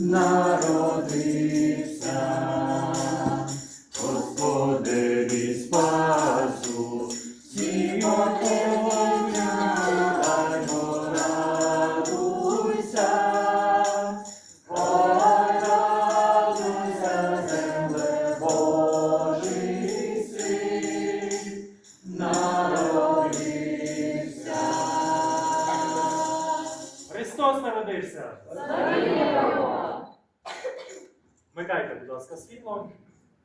Народився. Господеві спасу, всі поклоняймо, радуйся. Ой, радуйся, земле Божий син, народився. Христос народився! Ласка, світло.